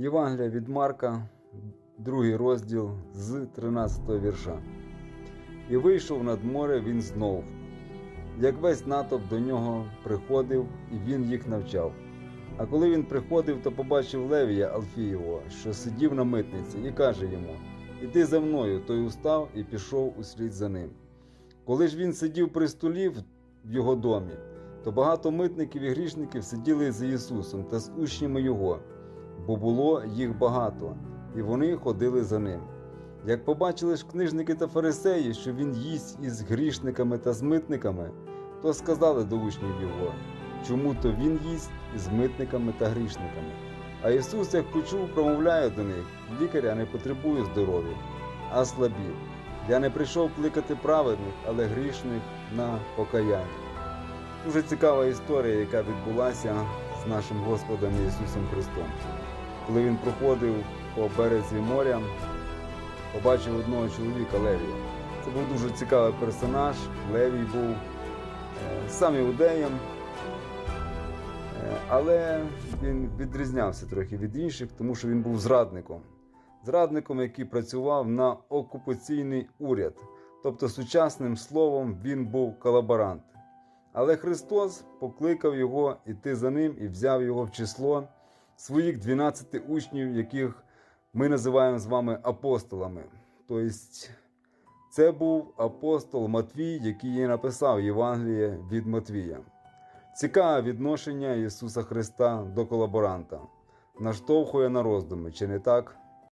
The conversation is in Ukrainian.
Євангелія від Марка, другий розділ з 13 вірша. І вийшов над море він знов, як весь натовп до нього приходив, і він їх навчав. А коли він приходив, то побачив Левія Алфієвого, що сидів на митниці, і каже йому: Іди за мною. Той устав і пішов услід за ним. Коли ж він сидів при столі в його домі, то багато митників і грішників сиділи за Ісусом та з учнями Його, бо було їх багато, і вони ходили за ним. Як побачили ж книжники та фарисеї, що він їсть із грішниками та з митниками, то сказали до учнів його, чому то він їсть із митниками та грішниками. А Ісус, як почув, промовляє до них: лікаря не потребує здоров'я, а слабі. Я не прийшов кликати праведних, але грішних на покаяння. Дуже цікава історія, яка відбулася з нашим Господом Ісусом Христом. Коли він проходив по березі моря, побачив одного чоловіка Левія. Це був дуже цікавий персонаж. Левій був е, сам іудеєм, Е, але він відрізнявся трохи від інших, тому що він був зрадником. Зрадником, який працював на окупаційний уряд. Тобто, сучасним словом, він був колаборант. Але Христос покликав його іти за ним і взяв його в число своїх 12 учнів, яких ми називаємо з вами апостолами. Тобто, це був апостол Матвій, який і написав Євангеліє від Матвія. Цікаве відношення Ісуса Христа до колаборанта. Наштовхує на роздуми, чи не так?